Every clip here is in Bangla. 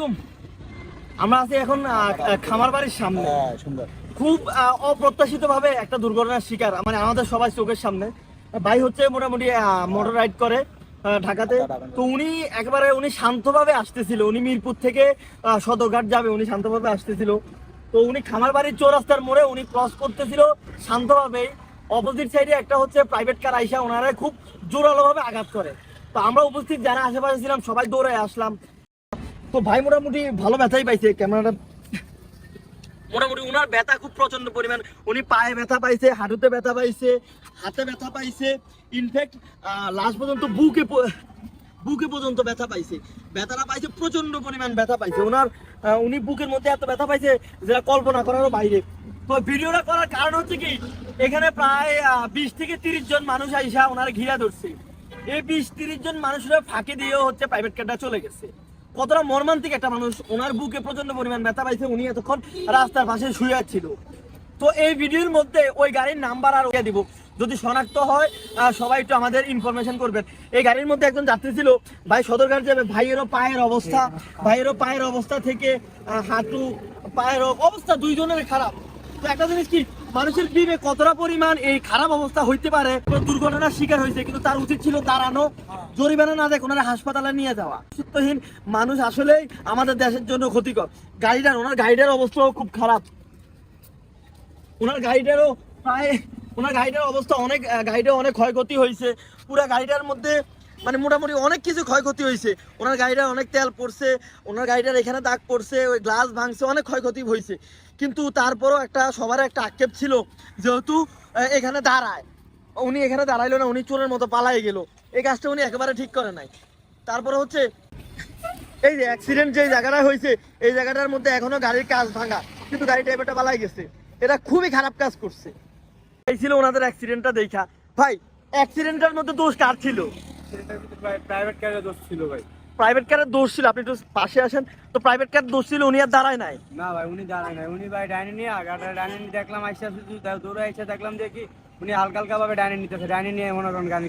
আলাইকুম। আমরা আছি এখন খামার বাড়ির সামনে। হ্যাঁ খুব অপ্রত্যাশিত ভাবে একটা দুর্ঘটনার শিকার মানে আমাদের সবাই চোখের সামনে। ভাই হচ্ছে মোটামুটি মোটর রাইড করে ঢাকাতে। তো উনি একবারে উনি শান্তভাবে আসতেছিল। উনি মিরপুর থেকে সদরঘাট যাবে উনি শান্তভাবে আসতেছিল। তো উনি খামার বাড়ির চৌরাস্তার মোড়ে উনি ক্রস করতেছিল শান্তভাবে অপোজিট সাইডে একটা হচ্ছে প্রাইভেট কার আইসা ওনারা খুব জোরালোভাবে আঘাত করে। তো আমরা উপস্থিত যারা আশেপাশে ছিলাম সবাই দৌড়ে আসলাম। তো ভাই মোটামুটি ভালো ব্যথাই পাইছে, ক্যামেরাটা। মোটামুটি উনার ব্যথা খুব প্রচণ্ড পরিমাণ। উনি পায়ে ব্যথা পাইছে, হাঁটুতে ব্যথা পাইছে, হাতে ব্যথা পাইছে। ইনফ্যাক্ট লাস্ট পর্যন্ত বুকে বুকে পর্যন্ত ব্যথা পাইছে। ব্যথাটা পাইছে প্রচণ্ড পরিমাণ ব্যথা পাইছে। ওনার উনি বুকের মধ্যে এত ব্যথা পাইছে যেটা কল্পনা করারও বাইরে। তো ভিডিওটা করার কারণ হচ্ছে কি, এখানে প্রায় বিশ থেকে তিরিশ জন মানুষ আইসা ওনার ঘিরা ধরছে। এই বিশ তিরিশ জন মানুষরা ফাঁকি দিয়েও হচ্ছে প্রাইভেট কারটা চলে গেছে। কতটা মর্মান্তিক একটা মানুষ। ওনার বুকে প্রচণ্ড পরিমাণ ব্যথা পাইছে, উনি এতক্ষণ রাস্তার পাশে শুয়ে ছিল তো এই ভিডিওর মধ্যে ওই গাড়ির নাম্বার আর ওকে দিব। যদি শনাক্ত হয় সবাই একটু আমাদের ইনফরমেশন করবেন। এই গাড়ির মধ্যে একজন যাত্রী ছিল। ভাই সদরঘাট যাবে, ভাইয়েরও পায়ের অবস্থা, ভাইয়েরও পায়ের অবস্থা থেকে হাঁটু পায়ের অবস্থা দুইজনের খারাপ। তো একটা জিনিস কি মানুষের বিবে কতটা পরিমাণ এই খারাপ অবস্থা হইতে পারে দুর্ঘটনার শিকার হয়েছে কিন্তু তার উচিত ছিল দাঁড়ানো জরিমানা না দেখ ওনারা হাসপাতালে নিয়ে যাওয়া। সুস্থহীন মানুষ আসলেই আমাদের দেশের জন্য ক্ষতিকর। গাড়িটার ওনার গাড়িটার অবস্থাও খুব খারাপ। ওনার গাড়িটারও প্রায় ওনার গাড়িটার অবস্থা অনেক আহ, গাড়িটার অনেক ক্ষয়ক্ষতি হয়েছে। পুরো গাড়িটার মধ্যে মানে মোটামুটি অনেক কিছু ক্ষয়ক্ষতি হয়েছে। ওনার গাড়িটার অনেক তেল পড়ছে, ওনার গাড়িটার এখানে দাগ পড়ছে, ওই গ্লাস ভাঙছে, অনেক ক্ষয়ক্ষতি হয়েছে। কিন্তু তারপরও একটা, সবার একটা আক্ষেপ ছিল, যেহেতু এখানে দাঁড়ায়। উনি এখানে দাঁড়াইলো না, উনি চোরের মতো পালাই গেল। এই কাজটা উনি একেবারে ঠিক করে নাই। তারপরে হচ্ছে, এই যে অ্যাক্সিডেন্ট যে জায়গাটা হয়েছে, এই জায়গাটার মধ্যে এখনও গাড়ির কাজ ভাঙা, কিন্তু গাড়ি ড্রাইভারটা পালাই গেছে। এটা খুবই খারাপ কাজ করছে। এই ছিল ওনাদের অ্যাক্সিডেন্টটা দেখা। ভাই অ্যাক্সিডেন্টটার মধ্যে দোষ কার ছিল? প্রাইভেট কারে দোষ ছিল ভাই। প্রাইভেট কারের দোষ ছিল আপনি একটু পাশে আসেন। তো প্রাইভেট কার দোষ ছিল উনি আর দাঁড়ায় নাই। না ভাই উনি জানেন না উনি ভাই ডাইনে নিয়ে আগাটা ডাইনে নিয়ে দেখলাম আইসা শুধু দৌড়ে আইসা দেখলাম যে কি উনি হালকা হালকা ভাবে ডাইনে নিতেছে। ডাইনে নিয়ে মনে করেন গাড়ি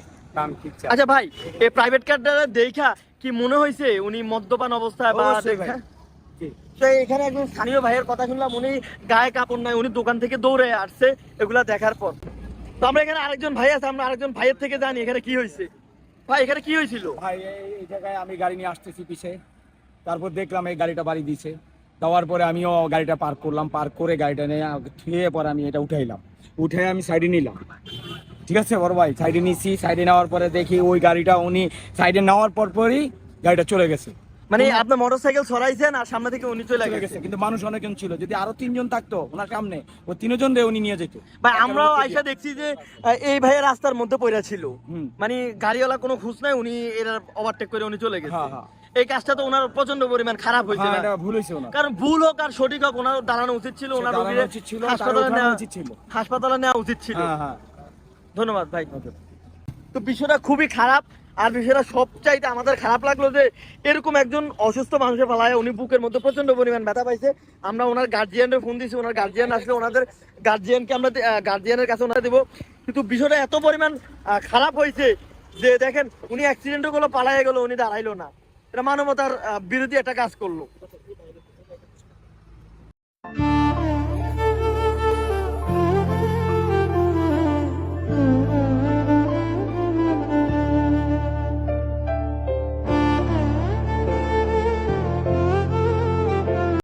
আচ্ছা ভাই এই প্রাইভেট কারটা দেখা কি মনে হয়েছে? উনি মদ্যপান অবস্থায় বা তো এখানে একজন স্থানীয় ভাইয়ের কথা শুনলাম উনি গায়ে কাপড় নাই উনি দোকান থেকে দৌড়ে আসছে এগুলা দেখার পর। তো আমরা এখানে আরেকজন ভাই আছে আমরা আরেকজন ভাইয়ের থেকে জানি এখানে কি হয়েছে। ভাই, এখানে কি হয়েছিল? ভাই, এই- জায়গায় আমি গাড়ি নিয়ে আসতেছি পিছে। তারপর দেখলাম এই গাড়িটা বাড়ি দিছে। দেওয়ার পরে আমিও গাড়িটা পার্ক করলাম। পার্ক করে গাড়িটা নিয়ে থুয়ে পরে আমি এটা উঠাইলাম। উঠে আমি সাইডে নিলাম। ঠিক আছে, বড় ভাই? সাইডে নিছি, সাইডে নেওয়ার পরে দেখি ওই গাড়িটা উনি সাইডে নেওয়ার পরপরই গাড়িটা চলে গেছে। মানে আপনার মোটরসাইকেল সরাইছেন আর সামনে থেকে উনি চলে গেছে। কিন্তু মানুষ অনেকজন ছিল। যদি আরও তিনজন থাকতো ওনার সামনে ও তিনজন রে উনি নিয়ে যেত। ভাই আমরাও আইসা দেখছি যে এই ভাইয়ের রাস্তার মধ্যে পড়ে ছিল। মানে গাড়িওয়ালা কোনো খুঁজ নাই উনি এর ওভারটেক করে উনি চলে গেছে। হ্যাঁ, হ্যাঁ। এই কাজটা তো ওনার প্রচণ্ড পরিমাণ খারাপ হয়েছে হ্যাঁ ভুল হয়েছে কারণ ভুল হোক আর সঠিক হোক ওনার দাঁড়ানো উচিত ছিল ওনার রোগীরে হাসপাতালে নেওয়া উচিত ছিল। হাসপাতালে নেওয়া উচিত ছিল। ধন্যবাদ ভাই। তো বিষয়টা খুবই খারাপ। আর বিষয়টা সবচাইতে আমাদের খারাপ লাগল যে এরকম একজন অসুস্থ মানুষের পালায় উনি বুকের মধ্যে প্রচণ্ড পরিমাণ ব্যথা পাইছে। আমরা ওনার গার্জিয়ানের ফোন দিয়েছি ওনার গার্জিয়ান আসলে ওনাদের গার্জিয়ানকে আমরা গার্জিয়ানের কাছে ওনারা দেবো। কিন্তু বিষয়টা এত পরিমাণ খারাপ হয়েছে যে দেখেন, উনি অ্যাক্সিডেন্টও গুলো পালায় গেলো, উনি দাঁড়াইলো না। এটা মানবতার বিরোধী একটা কাজ করল।